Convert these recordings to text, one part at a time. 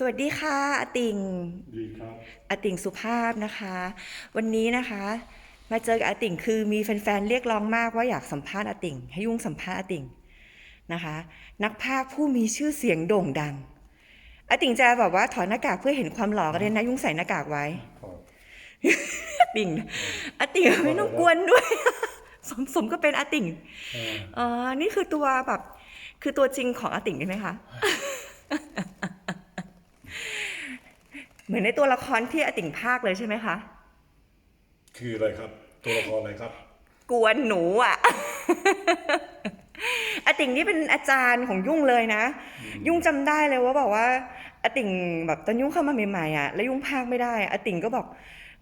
สวัสดีค่ะอาติ่งดีครับอาติ่งสุภาพนะคะ วันนี้นะคะ มาเจอกับอาติ่งคือมีแฟนๆเรียกร้องมากว่าอยากสัมภาษณ์อาติ่ง ให้ยุ่งสัมภาษณ์อาติ่งนะคะ นักพากย์ผู้มีชื่อเสียงโด่งดังอาติ่งจะแบบว่าถอดหน้ากากเพื่อเห็นความหล่อกันเลยนะยุ่งใส่หน้ากากไว้ขออาติ่งอาติ่งไม่ต้องกวนด้วย สมสมก็เป็นอาติ่งเอ่ออ๋อนี่คือตัวแบบคือตัวจริงของอาติ่งใช่ไหมคะ เหมือนในตัวละครที่อาติ่งภาคเลยใช่ไหมคะ คืออะไรครับ ตัวละครอะไรครับ กวนหนูอะอาติ่งนี่เป็นอาจารย์ของยุ่งเลยนะ ยุ่งจำได้เลยว่าบอกว่าอาติ่งแบบตอนยุ่งเข้ามาใหม่ๆอะแล้วยุ่งภาคไม่ได้อาติ่งก็บอก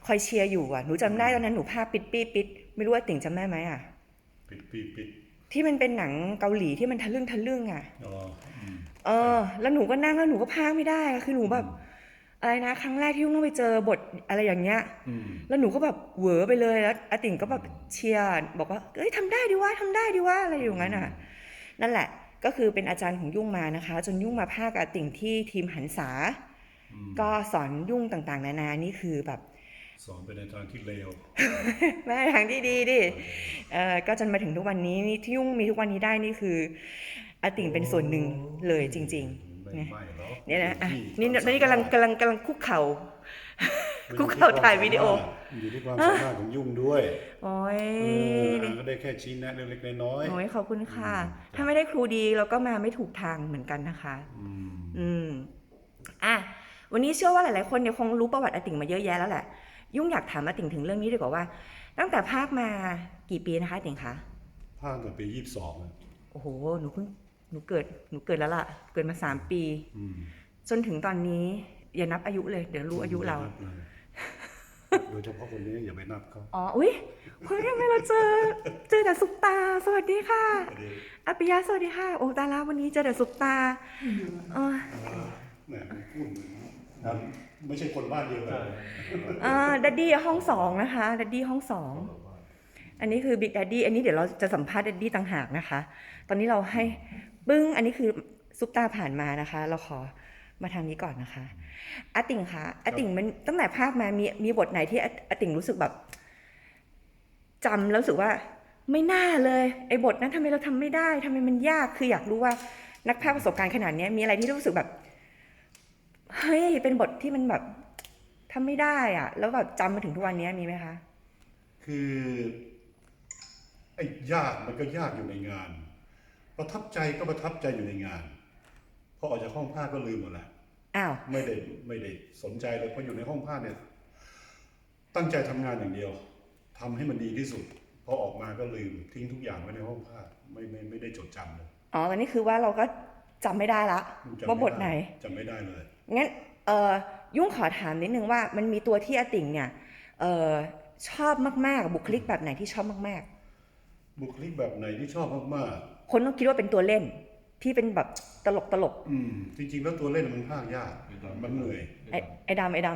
คอยเชียร์อยู่อะหนูจำได้ตอนนั้นหนูภาคปิดปี้ปิดไม่รู้ว่าอาติ่งจำได้ไหมอะปิดปิดปิดที่มันเป็นหนังเกาหลีที่มันทะลึ่งทะลึ่งอะอ๋ออืมเออ แล้วหนูก็นั่งแล้วหนูก็พากไม่ได้อะคือหนูแบบ อะไรนะครั้งแรกที่ยุ่งต้องไปเจอบทอะไรอย่างเงี้ยอืมแล้วหนูก็แบบเหวอไปเลยแล้วอาติ่งก็แบบเชียร์บอกว่าเอ้ยทำได้ดิว่าทำได้ดิว่าอะไรอย่างนั้นอะ นั่นแหละก็คือเป็นอาจารย์ของยุ่งมานะคะ จนยุ่งมาภาคอาติ่งที่ทีมหันษาอืมก็สอนยุ่งต่างๆ นานานี่คือแบบ สอนไปในทางที่เลวแม่ทางที่ดีดิเออก็จนมาถึงทุกวันนี้นี่ที่ยุ่งมีทุกวันนี้ได้นี่คืออาติ่งเป็นส่วนหนึ่งเลยจริงไม่ๆ เนี่ยไม่หรอกเนี่ยนะอะที่นี่ความนี่กำลังสามารถกำลังกำลังคุกเข่าคุกเข่าถ่ายวิดีโออยู่ที่ความสามารถของยุ่งด้วยโอ้ยเอออะก็ได้แค่ชี้แนะเล็กๆน้อยโอ้ยขอบคุณค่ะอืมถ้าไม่ได้ครูดีเราก็มาไม่ถูกทางเหมือนกันนะคะๆอืมอืมอะวันนี้เชื่อว่าหลายๆคนเนี่ยคงรู้ประวัติอาติ่งมาเยอะแยะแล้วแหละ ยุ่งอยากถามอาติ่งถึงเรื่องนี้ดีกว่าว่า ตั้งแต่ภาคมากี่ปีนะคะอาติ่งคะภาคตั้งแต่ปียี่สิบสองโอ้โหหนูเพิ่ง หนูเกิดหนูเกิดแล้วล่ะ เกิดมาสามปีอืมจนถึงตอนนี้ อย่านับอายุเลย เดี๋ยวรู้อายุเรา โดยเฉพาะคนนี้อย่าไปนับเขาอ๋อ อุ้ยเฮ้ยทำไมเราเจอ เจอแต่ซุปตา สวัสดีค่ะอปิยะสวัสดีค่ะ โอ้ตาลาวันนี้เจอแต่ซุปตาเออแหมพูดเหมือนมันไม่ใช่คนบ้านเดียวกันอ่าดัดดี้ห้องสองนะคะดัดดี้ห้องสอง อันนี้คือบิ๊กดัดดี้ อันนี้เดี๋ยวเราจะสัมภาษณ์ดัดดี้ต่างหากนะคะ ตอนนี้เราให้ ปึ้งอันนี้คือซุปตาผ่านมานะคะ เราขอมาทางนี้ก่อนนะคะอาติ่งคะอาติ่งมันตั้งแต่ภาคมามีมีบทไหนที่อาติ่งรู้สึกแบบจำแล้วรู้สึกว่า ไม่น่าเลยไอ้บทนั้นทำไมเราทำไม่ได้ทำไมมันยากคืออยากรู้ว่านักภาคประสบการณ์ขนาดนี้มีอะไรที่รู้สึกแบบเฮ้ยเป็นบทที่มันแบบทำไม่ได้อะแล้วแบบจำมาถึงทุกวันนี้มีไหมคะ คือไอ้ยากมันก็ยากอยู่ในงาน ประทับใจก็ประทับใจอยู่ในงานพอออกจากห้องผ้าก็ลืมหมดแล้วอ้าวไม่ได้ไม่ได้สนใจเลยเพราะอยู่ในห้องผ้าเนี่ย ตั้งใจทำงานอย่างเดียวทำให้มันดีที่สุดพอออกมาก็ลืมทิ้งทุกอย่างไว้ในห้องผ้าไม่ไม่ไม่ได้จดจำเลยอ๋อตอนนี้คือว่าเราก็จำไม่ได้ละจำม่ว่าบทไหนจำไม่ได้เลยงั้นเออยุ่งขอถามนิดนึงว่ามันมีตัวที่อาติ่งเนี่ยเออชอบมากๆบุคลิกแบบไหนที่ชอบมาก บุคลิกแบบไหนที่ชอบมากๆคนต้องคิดว่าเป็นตัวเล่นที่เป็นแบบตลกตลกๆอืมจริง ๆ แล้วตัวเล่นมันภาคยาก มันเหนื่อยๆไอ้ไอ้ดำไอ้ด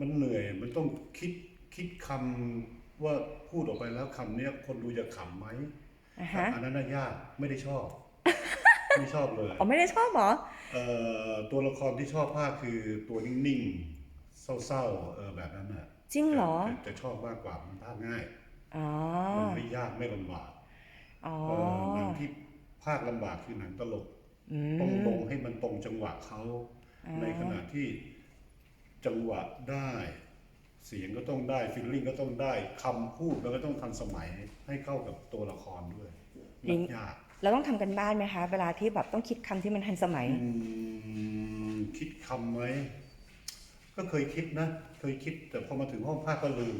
มันเหนื่อย มันต้องคิดคิดคำว่าพูดออกไปแล้วคำเนี้ยคนดูจะขำไหมำอะฮะอันนั้นน่ะยากไม่ได้ชอบ ไม่ชอบเลย อ๋อไม่ได้ชอบเหรอ เอ่อตัวละครที่ชอบภาคคือตัวนิ่งๆ เศร้าๆเออแบบนั้นน่ะจริงเหรอ จะจะชอบมากกว่ามันภาคง่ายอ๋อ มันไม่ยากไม่ลำบาก อ๋อเออหนังที่ภาคลำบากคือหนังตลก อืม ต้องลงให้มันตรงจังหวะเขา อ๋อ ในขณะที่จังหวะได้ เสียงก็ต้องได้ฟิลลิ่งก็ต้องได้คำพูดมันก็ต้องทันสมัยให้เข้ากับตัวละครด้วยมันยากเราต้องทำกันบ้านไหมคะ เวลาที่แบบต้องคิดคำที่มันทันสมัย อืมคิดคำไหมก็เคยคิดนะ เคยคิดแต่พอมาถึงห้องภาคก็ลืม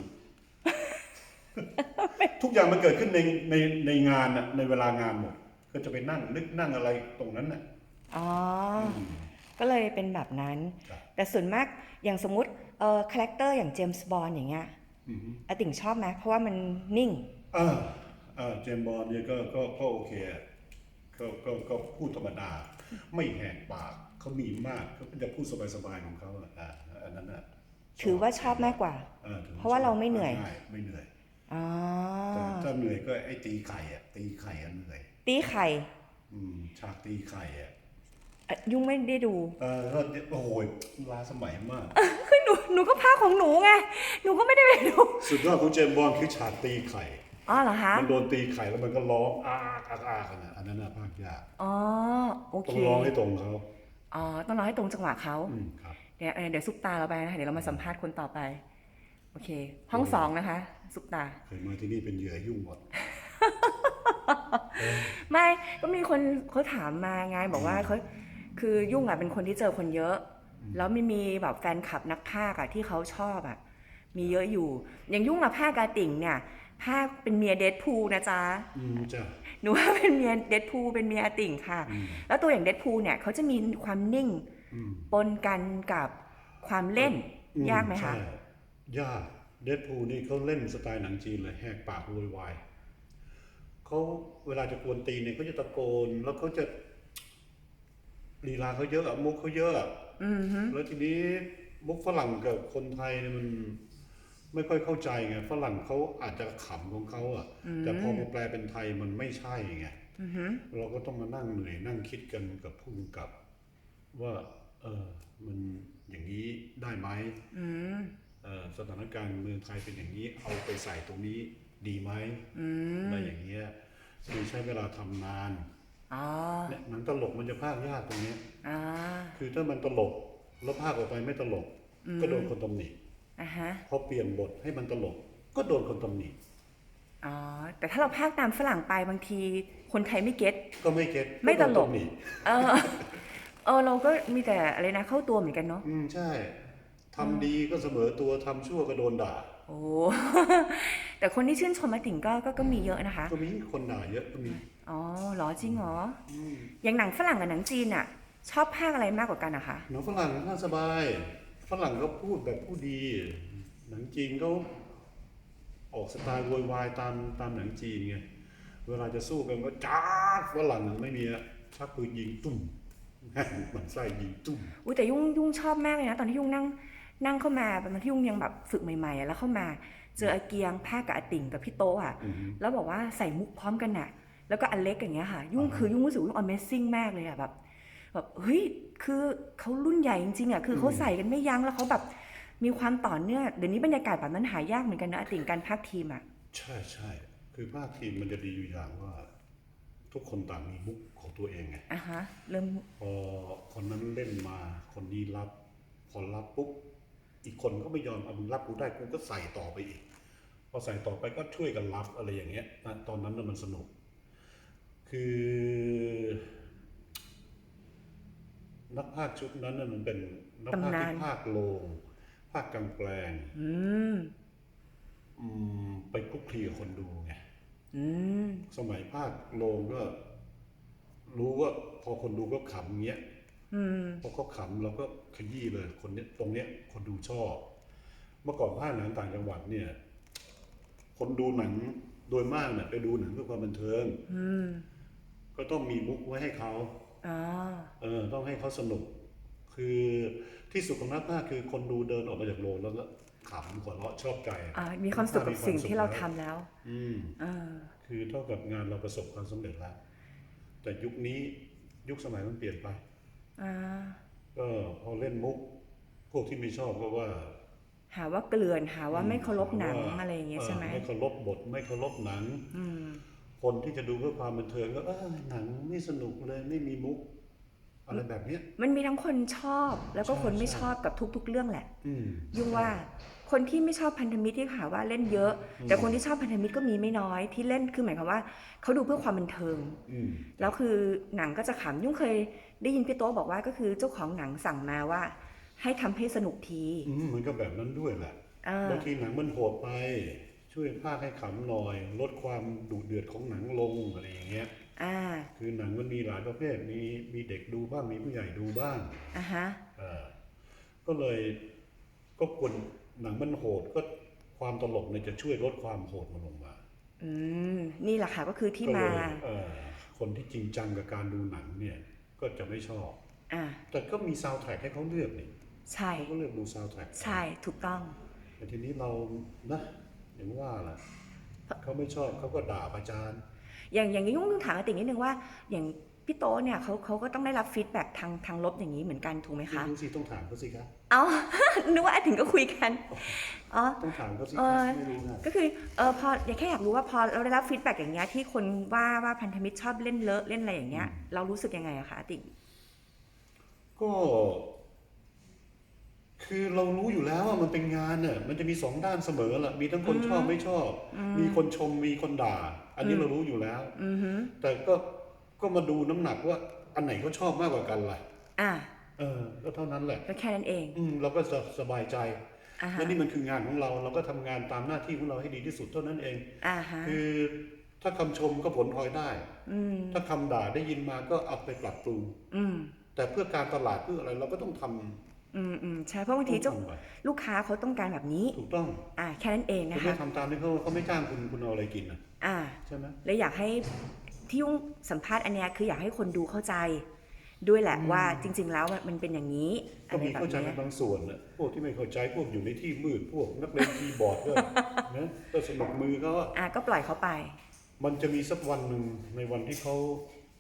ทุกอย่างมันเกิดขึ้นในในในงานน่ะในเวลางานหมดก็จะไปนั่งนึกนั่งอะไรตรงนั้นน่ะอ๋ออืมก็เลยเป็นแบบนั้น ครับ แต่ส่วนมากอย่างสมมติเออคาแรคเตอร์อย่างเจมส์บอลอย่างเงี้ยอืมอาติ่งชอบไหมเพราะว่ามันนิ่ง อ่าอ่าเจมส์บอลเนี่ยก็ก็ก็โอเคอะก็ก็ก็พูดธรรมดา ไม่แหกปากเขามีมากเขาก็จะพูดสบายๆของเขาอะอ่าอันนั้นน่ะถือว่าชอบมากกว่าออถือเพราะว่าเราไม่เหนื่อย ง่ไม่เหนื่อย อ๋อแต่ถ้าเหนื่อยก็ไอ้ตีไข่อะตีไข่อะเหนื่อย ตีไข่ อืมฉากตีไข่อะอะยุ่งไม่ได้ดูเออก็โอ้โหล้าสมัยมาก คือหนูหนูก็ภาคของหนูไงหนูก็ไม่ได้ไปดูสุดยอดของเจมส์บอลคือฉากตีไข่ อ๋อเหรอคะมันโดนตีไข่แล้วมันก็ร้องอ้าอ้าอ้ากันนะอันนั้นน่ะภาคยากอ๋อโอต้เคองร้องให้ตรงเขาอ๋อต้องรอให้ตรงจังหวะเขาอืมครับ เดี๋ยวเอ่อเดี๋ยวซุปตาเราไปนะคะเดี๋ยวเรามาสัมภาษณ์คนต่อไป โอเค ห้องสองนะคะ ซุปตาเคยมาที่นี่เป็นเหยื่อยุ่งหมด ไม่ก็มีคนเขาถามมาไงบอกว่าเขาคือยุ่งอะเป็นคนที่เจอคนเยอะ แล้วไม่มีแบบแฟนคลับนักพากย์อะที่เขาชอบอะ มีเยอะอยู่ อย่างยุ่งกับภาคกาติ่งเนี่ยภาคเป็นเมียเดดพูลนะจ๊ะอืมจ้ะหนูว่าเป็นเมียเดดพูลเป็นเมียอาติ่งค่ะอืมแล้วตัวอย่างเดดพูลเนี่ยเขาจะมีความนิ่งอืมปนกันกับความเล่นอืยากไหมคะใช่ยาก เดดพูนี่เขาเล่นสไตล์หนังจีนเลยแหกปากโวยวายเขาเวลาจะกวนตีนเนี่ยเขาจะตะโกน แล้วเขาจะลีลาเขาเยอะอะมุกเขาเยอะอะอืมฮึแล้วทีนี้มุกฝรั่งกับคนไทยเนี่ยมันไม่ค่อยเข้าใจไงฝรั่งเขาอาจจะขำของเขาอะ แต่พอมาแปลเป็นไทยมันไม่ใช่ไงอือฮึเราก็ต้องมานั่งเหนื่อยนั่งคิดกันกับผู้กำกับ ว่า เออมันอย่างนี้ได้ไหมอืมเอ่อ สถานการณ์เมืองไทยเป็นอย่างนี้ เอาไปใส่ตรงนี้ดีไหมอืมอะไรอย่างเงี้ยคือใช้เวลาทำนานอ๋อเนี่ยหนังตลกมันจะพากยากตรงเนี้ยอ่าคือถ้ามันตลกแล้วพากออกไปไม่ตลก ก็โดนคนตำหนิอะฮะพอเปลี่ยนบทให้มันตลก ก็โดนคนตำหนิอ๋อแต่ถ้าเราพากย์ตามฝรั่งไปบางที คนไทยไม่เก็ตก็ไม่เก็ตไม่ตลกโดนำหนิเออเออเราก็มีแต่อะไรนะเข้าตัวเหมือนกันเนาะอืมใช่ ทำดีก็เสมอตัวทำชั่วก็โดนด่า โอ้ แต่คนที่ชื่นชมอาติ่งก็ก็ก็มีเยอะนะคะ ก็มีคนด่าเยอะก็มีอ๋อเหรอจริงเหรอ อืมอย่างหนังฝรั่งกับหนังจีนอะชอบภาคอะไรมากกว่ากันอะคะ หนังฝรั่งน่าสบาย ฝรั่งก็พูดแบบผู้ดี หนังจีนเขาออกสไตล์โวยวายตามตามหนังจีนไง เวลาจะสู้กันก็จ้าดฝรั่งไม่มีอะชักปืนยิงตุ้ม มันไส้ยิงตุ้ม อุ้ยแต่ยุ่งยุ่งชอบมากเลยนะ ตอนที่ยุ่งนั่ง นั่งเข้ามาตอนที่ยุ่งยังแบบฝึกใหม่ๆอะแล้วเข้ามาเจออาเกียงภาคกับอาติ่งกับพี่โตะอะอือฮึแล้วบอกว่าใส่มุกพร้อมกันน่ะ แล้วก็อเล็กอย่างเงี้ยค่ะ ยุ่งอ่าฮะคือยุ่งรู้สึกว่ายุ่ง Amazing มากเลยอะแบบแบบเฮ้ยคือเขารุ่นใหญ่จริงๆอะคือเขาใส่กันไม่ยั้งแล้วเขาแบบมีความต่อเนื่องเดี๋ยวนี้บรรยากาศแบบนั้นหายากเหมือนกันนะอาติ่งการภาคทีมอะใช่ใช่คือภาคทีมมันจะดีอยู่อย่างว่า ทุกคนต่างมีมุกของตัวเองไงอะฮะเริ่มพอคนนั้นเล่นมาคนนี้รับพอรับปุ๊บ อีกคนก็ไม่ยอมเอามึงรับกูได้กูก็ใส่ต่อไปอีก พอใส่ต่อไปก็ช่วยกันรับอะไรอย่างเงี้ยนะตอนนั้นน่ะมันสนุก คือ นักพากย์ชุดนั้นน่ะมันเป็นนักพากย์ที่พากย์โลงพากย์กลางแปลงอืมอืมไปคลุกคลีกับคนดูไงอืมสมัยภาคโรงก็ รู้ว่าพอคนดูก็ขำเงี้ยอืมพอเขาขำเราก็ ขยี้เลยคนเนี้ยตรงเนี้ยคนดูชอบ เมื่อก่อนภาคหนังต่างจังหวัดเนี่ย คนดูหนังโดยมากเนี่ยไปดูหนังเพื่อความบันเทิงอืมก็ต้องมีมุกไว้ให้เขาอ๋อเออต้องให้เขาสนุก คือที่สุดของนักภาคคือคนดูเดินออกมาจากโรงแล้วก็ขำหัวเราะชอบใจอ่ามีความสุขกับสิ่งที่เราทำแล้วอืม เออคือเท่ากับงานเราประสบความสำเร็จแล้ว แต่ยุคนี้ยุคสมัยมันเปลี่ยนไป อ่าก็พอ เล่นมุก พวกที่ไม่ชอบก็ว่า หาว่าเกลื่อนหาว่าไม่เคารพหนังว่อะไรอย่างเงี้ยใช่ไหมไม่เคารพบทไม่เคารพหนังอืมคนที่จะดูเพื่อความบันเทิงก็เออหนังไม่สนุกเลยไม่มีมุกอะไรแบบเนี้ยมันมีทั้งคนชอบแล้วก็ใช่คนไม่ใช่ชอบกับทุก ๆ เรื่องแหละอืมยุ่งว่า คนที่ไม่ชอบพันธมิตรที่หาว่าเล่นเยอะ แต่คนที่ชอบพันธมิตรก็มีไม่น้อยที่เล่นคือหมายความว่าเขาดูเพื่อความบันเทิงอืมแล้วคือหนังก็จะขำยุ่งเคยได้ยินพี่โต๊ะบอกว่าก็คือเจ้าของหนังสั่งมาว่า ให้ทำให้สนุกทีอืมมันก็แบบนั้นด้วยแหละเออบางทีหนังมันโหดไป ช่วยพากย์ให้ขำหน่อย ลดความดุเดือดของหนังลงอะไรอย่างเงี้ยอ่าคือหนังมันมีหลายประเภทมีมีเด็กดูบ้างมีผู้ใหญ่ดูบ้างอะฮะเออก็เลยก็ควร หนังมันโหดก็ความตลกเนี่ยจะช่วยลดความโหดมันลงมาอืมนี่แหละค่ะก็คือที่ก็มาเลยเออคนที่จริงจังกับการดูหนังเนี่ยก็จะไม่ชอบ อ่าแต่ก็มีซาวด์แทร็กให้เขาเลือกนี่ใช่เขาก็เลือกดูซาวด์แทร็กใช่ถูกต้อง แต่ทีนี้เรานะอย่างว่าล่ะเขาไม่ชอบเขาก็ด่าประจาน อย่างอย่างนี้ยุ่งถามอาติ่งนิดนึงว่า อย่าง พี่โตเนี่ยเขาเขาก็ต้องได้รับฟีดแบ็กทางทางลบอย่างนี้เหมือนกันถูกไหมคะดูสิต้องถามเขาสิครับเอานึกว่าอาติงก็คุยกันอ๋อต้องถามเขาสิเออไม่รู้นะก็คือเออพออยากแค่อยากรู้ว่าพอเราได้รับฟีดแบ็กอย่างเงี้ยที่คนว่าว่าพันธมิตรชอบเล่นเลอะเล่นอะไรอย่างเงี้ย เรารู้สึกยังไงอะคะอาติงก็ คือเรารู้อยู่แล้วว่ามันเป็นงานเนี่ยมันจะมีสองด้านเสมอแหละมีทั้งคนชอบไม่ชอบ มีคนชมมีคนด่า อันนี้เรารู้อยู่แล้วอือฮึแต่ก็ ก็มาดูน้ำหนักว่าอันไหนเขาชอบมากกว่ากันล่ะ อะเออก็เท่านั้นแหละ ก็แค่นั้นเองอืมเราก็จะสบายใจอ่าฮะและนี่มันคืองานของเรา เราก็ทำงานตามหน้าที่ของเราให้ดีที่สุดเท่านั้นเอง อ่าฮะคือถ้าคำชมก็ผลพลอยได้ อืมถ้าคำด่าได้ยินมาก็เอาไปปรับปรุง อืมแต่เพื่อการตลาดเพื่ออะไรเราก็ต้องทำอืมอืมใช่เพราะบางทีเจ้าต้องทำไปลูกค้าเขาต้องการแบบนี้ ถูกต้องอ่าแค่นั้นเองคุนะณไม่คะ ทำตามที่เขาเขาไม่จ้างคุณคุณเอาอะไรกินอะอ่า ใช่ไหมเลยอยากให้ ที่ยุ่งสัมภาษณ์อันเนี้ยคืออยากให้คนดูเข้าใจ ด้วยแหละว่าจริง ๆ แล้วมันเป็นอย่างนี้ก็อะไรมีแบบเข้าใจในเนี้ยบางส่วนน่ะพวกที่ไม่เข้าใจพวกอยู่ในที่มืดพวกนักเล่นคีย์บอร์ดก็ นะก็สนุกมือเขาอะอ่าก็ปล่อยเขาไป มันจะมีสักวันหนึ่งในวันที่เขา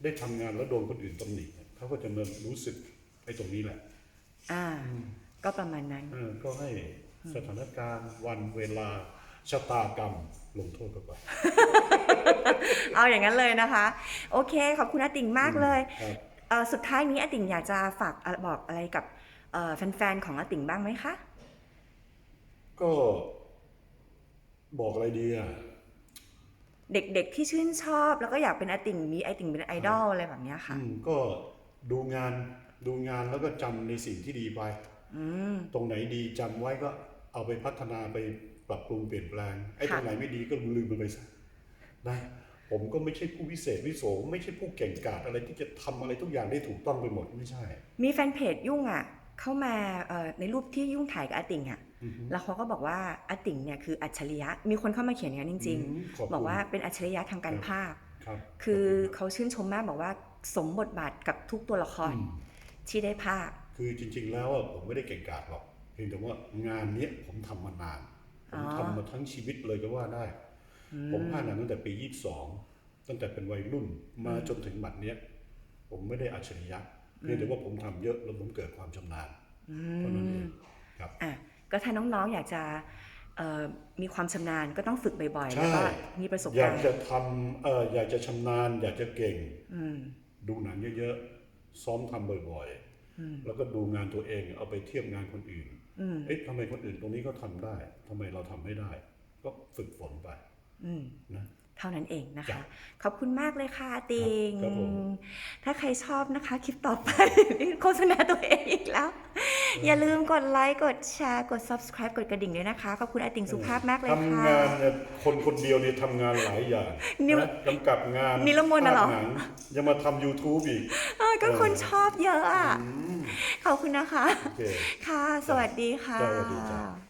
ได้ทำงานแล้วโดนคนอื่นตำหนิเขาก็จะมารู้สึกไอ้ตรงนี้แหละอ่า ก็ประมาณนั้น เออก็ให้สถานการณ์วันเวลาชะตากรรมลงโทษกันไป เอาอย่างนั้นเลยนะคะ โอเค ขอบคุณอาติ่งมากเลยครับเอ่อสุดท้ายนี้อาติ่งอยากจะฝากอะบอกอะไรกับเอ่อแฟนๆของอาติ่งบ้างไหมคะ ก็บอกอะไรดีอะ เด็กๆที่ชื่นชอบแล้วก็อยากเป็นอาติ่งมีอาติ่งเป็นไอดอลอะไรแบบเนี้ยค่ะ อืมก็ดูงานดูงานแล้วก็จำในสิ่งที่ดีไป อืม ตรงไหนดีจำไว้ก็เอาไปพัฒนาไปปรับปรุงเปลี่ยนแปลงไอ้ตค่ะ รงไหนไม่ดีก็ลืมมันไปซะ นะผมก็ไม่ใช่ผู้วิเศษวิโสไม่ใช่ผู้เก่งกาจอะไรที่จะทำอะไรทุกอย่างได้ถูกต้องไปหมดไม่ใช่ มีแฟนเพจยุ่งอะเข้ามาเอ่อในรูปที่ยุ่งถ่ายกับอาติ่งอะอือฮึแล้วเขาก็บอกว่าอาติ่งเนี่ยคืออัจฉริยะมีคนเข้ามาเขียนอย่างนั้นจริงอืมขอบคุณๆบอกว่าเป็นอัจฉริยะทางการภาพครับคือขบณเขาชื่นชมมากบอกว่าสมบทบาทกับทุกตัวละครอืมที่ได้ภาพ คือจริง ๆ แล้วอะผมไม่ได้เก่งกาจหรอกเพียงแต่ว่างานเนี้ยผมทำมานานผอ๋มอทำมาทั้งชีวิตเลยก็ว่าได้ ผมผ่านหนังตั้งแต่ปี22ตั้งแต่เป็นวัยรุ่นมาจนถึงบัดเนี้ยผมไม่ได้อัจฉริยะเพียงแต่ว่าผมทำเยอะแล้วผมเกิดความชำนาญเท่านั้นเองครับอะก็ถ้าน้องๆอยากจะเอ่อมีความชำนาญก็ต้องฝึกบ่อยๆใช่แล้วก็มีประสบอยาการกณ์จะทำเอ่ออยากจะชำนาญ อยากจะเก่งอืมดูหนังเยอะๆ ซ้อมทำบ่อยๆ แล้วก็ดูงานตัวเองเอาไปเทียบงานคนอื่นอืมเอ๊ะทำไมคนอื่นตรงนี้ก็ทำได้ทำไมเราทำไม่ได้ ก็ฝึกฝนไปอืม นะเท่านั้นเองนะจ้ะคะ ขอบคุณมากเลยค่ะอาติงครับผมถ้าใครชอบนะคะคลิปต่อไปโฆษณาตัวเองอีกแล้ว อย่าลืมกดไลค์กดแชร์กด subscribe กดกระดิ่งด้วยนะคะ ขอบคุณอาติงสุภาพมากเลยค่ะทำงานเนี่ยคนคนเดียวเนี่ยทำงานหลายอย่างนิวนะกำกับงานนิรมนต์น่ะเหรอภาคหนังยังมาทำ YouTube อีกเออก็คนชอบเยอะอะอืมขอบคุณนะคะโอเคค่ะ สวัสดีค่ะจ้ะสวัสดีจ้ะ